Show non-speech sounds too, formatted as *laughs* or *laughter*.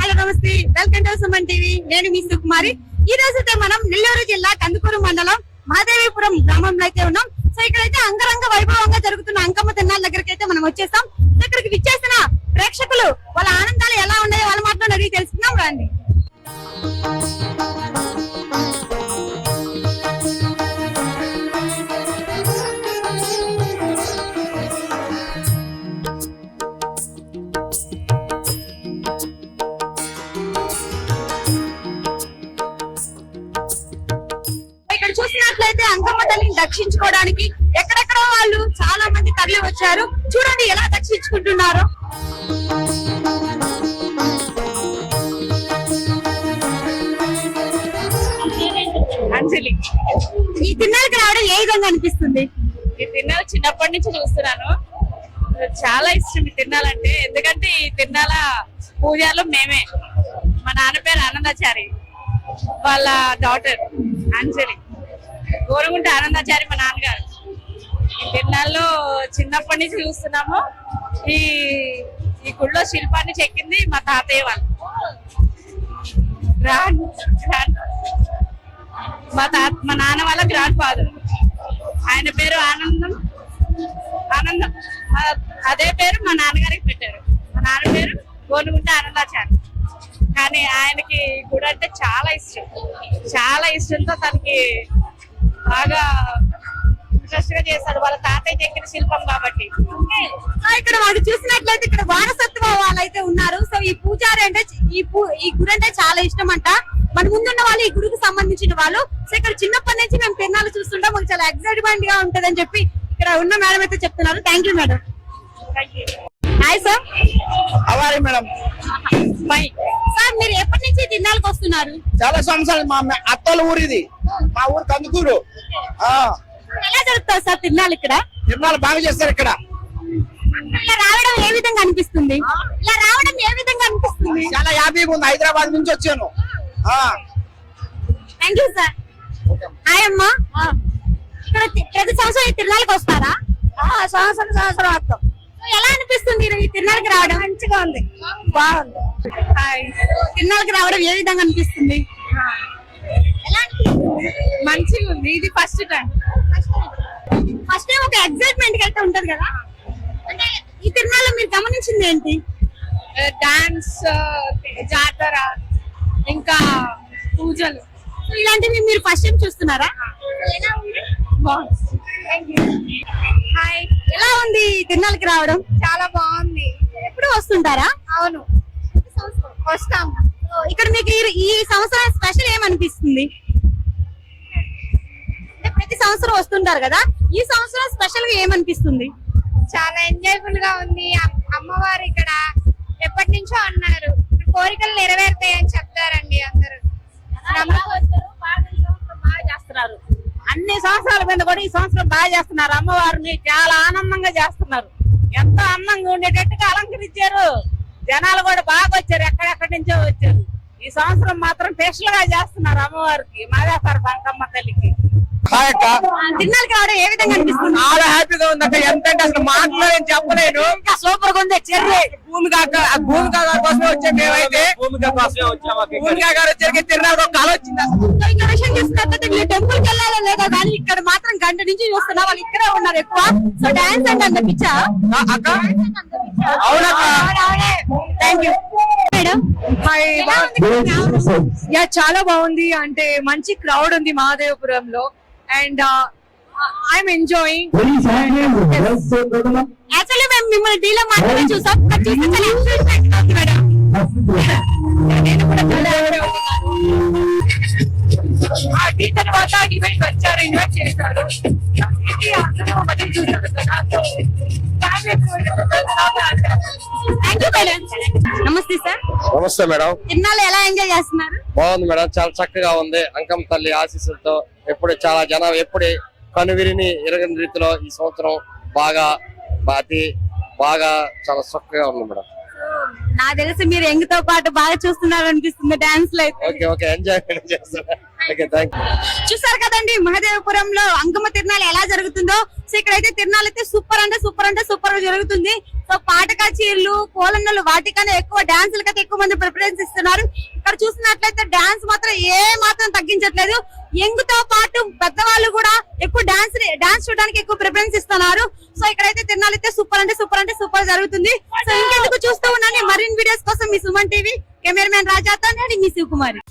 Hello నమస్తే. Welcome to Suman TV. నేను మీ సుకుమారి. ఈ రోజు అయితే మనం నెల్లూరు జిల్లా కందుకూరు మండలం మహాదేవిపురం గ్రామంలో అయితే ఉన్నాం. సో ఇక్కడైతే అంగరంగ వైభవంగా జరుగుతున్న అంకమ్మ తిన్నాల దగ్గరికి అయితే మనం వచ్చేసాం ఇక్కడికి విచ్చేసిన ప్రేక్షకులు వాళ్ళ ఆనందాలు ఎలా ఉన్నాయో వాళ్ళ మాటలో అడిగి తెలుసుకుందాం రండి. ఇక్కడ చూసినట్లయితే అంకమ్మ తల్లిని దక్షించుకోవడానికి ఎక్కడెక్కడో వాళ్ళు చాలా మంది తరలి వచ్చారు. చూడండి ఎలా దక్షించుకుంటున్నారు. అంజలి ఈ తిన్నాళ్ళకి రావడం ఏ విధంగా అనిపిస్తుంది? ఈ తిన్నాల చిన్నప్పటి నుంచి చూస్తున్నాను. చాలా ఇష్టం ఈ తిన్నాలంటే. ఎందుకంటే ఈ తిన్నాల పూజలు మేమే. మా నాన్న పేరు ఆనందాచారి. వాళ్ళ డాటర్ అంజలి. గోరుగుంట ఆనందాచారి మా నాన్నగారు. ఈ తిరునాళ్ళలో చిన్నప్పటి నుంచి చూస్తున్నాము. ఈ ఈ గుళ్ళో శిల్పాన్ని చెక్కింది మా తాతయ్య వాళ్ళు. Grand grand. మా తాత మా నాన్న వాళ్ళ గ్రాండ్ ఫాదర్. ఆయన పేరు ఆనందం. ఆనందం. అదే పేరు మా నాన్నగారికి పెట్టారు. మా నాన్న పేరు గోనుగుంట ఆనందాచారి. కానీ ఆయనకి గుడి అంటే చాలా ఇష్టం. చాలా ఇష్టంతో తనకి బాగా ఇంట్రెస్ట్గా చేస్తాడు వాళ్ళ తాతయ్య చెక్కిన శిల్పం కాబట్టి. ఇక్కడ వాళ్ళు చూసినట్లయితే ఇక్కడ వారసత్వ వాళ్ళైతే ఉన్నారు. సో ఈ పూజారి అంటే ఈ పూ ఈ గుడి అంటే చాలా ఇష్టం అంట మన ముందున్న వాళ్ళు ఈ గుడికి సంబంధించిన వాళ్ళు. సో ఇక్కడ చిన్నప్పటి నుంచి మేము తిరణాలు చూస్తుంటాం. మాకు చాలా ఎక్సైట్మెంట్గా ఉంటదని చెప్పి ఇక్కడ ఉన్న మేడం అయితే చెప్తున్నారు. Thank you madam hi sir అవారి madam sir మీరు ఎప్పటి నుంచి తిరణాలకు వస్తున్నారు? చాలా సంవత్సరాలు మా అత్తల ఊరు ఇది మా ఊరు కందుకూరు. ఆ. ఎలా జరుగుతుంది సార్ తిరణాలు ఇక్కడ? తిరుమల బాగా చేస్తారు ఇక్కడ. ఇలా రావడం ఏ విధంగా అనిపిస్తుంది? ఇలా రావడం ఏ విధంగా అనిపిస్తుంది? చాలా హ్యాపీగా ఉంది. హైదరాబాద్ నుంచి వచ్చాను. ఆ. థ్యాంక్ యూ సార్ హాయ్ అమ్మా. ఇక్కడ తి- ప్రతి సంవత్సరం ఈ తిరునాళ్ళకి వస్తారా? సంవత్సరం సంవత్సరం వస్తాం. ఎలా అనిపిస్తుంది ఈ తిరునాళ్ళకి రావడం? మంచిగా ఉంది. బాగుంది. హాయ్ తిరునాళ్ళకి రావడం ఏ విధంగా అనిపిస్తుంది? మంచిగా ఉంది ఇది ఫస్ట్ టైం ఫస్ట్ టైం ఒక ఎక్సైట్మెంట్ అయితే ఉంటది కదా? అంటే ఈ తిరునాళ్ళలో మీరు గమనించింది ఏంటి? డాన్స్ జాతర ఇంకా పూజలు. ఇలాంటివి మీరు ఫస్ట్ టైం చూస్తున్నారా? హాయ్ ఎలా ఉంది? ఈ తిరునాళ్ళకి రావడం? చాలా బాగుంది. ఎప్పుడు వస్తుంటారా? అవును. వస్తాం. ఇక్కడ మీకు ఈ- సంవత్సరం స్పెషల్ ఏమనిపిస్తుంది? ప్రతి సంవత్సరం వస్తుంటారు కదా? ఈ సంవత్సరం స్పెషల్గా ఏమనిపిస్తుంది? చాలా ఎంజాయబుల్గా ఉంది. అమ్- అమ్మవారు ఇక్కడ ఎప్పటి నుంచో అన్నారు. కోరికలు నెరవేరుతాయని చెప్తారండి అందరూ. బాగా చేస్తున్నారు అన్ని సంవత్సరాల మీద కూడా ఈ సంవత్సరం బాగా చేస్తున్నారు. అమ్మవారిని చాలా ఆనందంగా చేస్తున్నారు. ఎంతో అందంగా ఉండేటట్టుగా అలంకరించారు. జనాలు కూడా బాగా వచ్చారు. ఎక్కడెక్కడి నుంచో వచ్చారు. ఈ సంవత్సరం మాత్రం స్పెషల్గా చేస్తున్నారు అమ్మవారికి మాదేస్తారు బంకమ్మ తల్లికి. హాయ్ అక్క తిరునాళ్ళకి రావడం ఏ విధంగా అనిపిస్తుంది? చాలా హ్యాపీగా ఉంది అక్క. ఎంత అంటే అసలు చెప్పలేను ఇంకా సూపర్గా ఉంది చెర్రి. భూమిక అక్క ఆ భూమిక గారి కోసమే వచ్చాం మేమైతే. భూమిక కోసమే వచ్చాము భూమిక గారు వచ్చరికి తిరునాడు ఒక కళ వచ్చింది అసలు. టెంపుల్కి వెళ్ళాలో లేదో కానీ ఇక్కడ మాత్రం గంట నుంచి చూస్తున్నా వాళ్ళు ఇక్కడే ఉన్నారు ఎక్కువ. సో డాన్స్ అంటే అంత పిచ్చా? Thank you madam? యా చాలా బాగుంది. అంటే మంచి క్రౌడ్ ఉంది మహాదేవపురంలో అండ్ ఐఎమ్ ఎంజాయింగ్ యాక్చువల్లీ మేము మిమ్మల్ని డీలో మాత్రమే చూసాం. *laughs* నేను కూడా చాలా. ఆ టీ తర్వాత ఈవెంట్ వచ్చారు ఇన్వైట్ చేశారు. ఇది అందరూ మళ్ళీ చూసారు నమస్తే సార్ నమస్తే మేడం. తిన్నాళ్ళు ఎలా ఎంజాయ్ చేస్తున్నారు? బాగుంది మేడం. చాలా చక్కగా ఉంది. అంకం తల్లి ఆశీస్సులతో ఎప్పుడు చాలా జనం ఎప్పుడు కనువిరిని ఎరగని రీతిలో ఈ సంవత్సరం బాగా బాతి బాగా చాలా చక్కగా ఉంది మేడం. నాకు తెలిసి మీరు ఎంగితో పాటు బాగా చూస్తున్నారు అనిపిస్తుంది డాన్స్లో అయితే. Okay okay. ఎంజాయ్ చేస్తున్నా ఓకే థ్యాంక్ యూ చూసారు కదండి మహదేవపురంలో అంగమ తిరణాలు ఎలా జరుగుతుందో. సో ఇక్కడైతే తిరణాలు అయితే సూపర్ అంటే సూపర్ అంటే సూపర్ జరుగుతుంది. సో పాట చీరలు కోలన్నలు వాటికన్నా ఎక్కువ డాన్సులకి అయితే ఎక్కువ మంది ప్రిఫరెన్స్ ఇస్తున్నారు. ఇక్కడ చూసినట్లయితే డాన్స్ మాత్రం ఏ మాత్రం తగ్గించట్లేదు. యంగ్తో పాటు పెద్దవాళ్ళు కూడా ఎక్కువ డాన్స్ డాన్స్ చూడడానికి ఎక్కువ ప్రిఫరెన్స్ ఇస్తున్నారు. సో ఇక్కడైతే తిరునాళ అయితే సూపర్ అంటే సూపర్ అంటే సూపర్ జరుగుతుంది. సో ఇంకెందుకు చూస్తూ ఉన్నాను మరిన్ని వీడియోస్ కోసం మీ సుమన్ టీవీ కెమెరామెన్ రాజాతో నేను మీ శివకుమారి.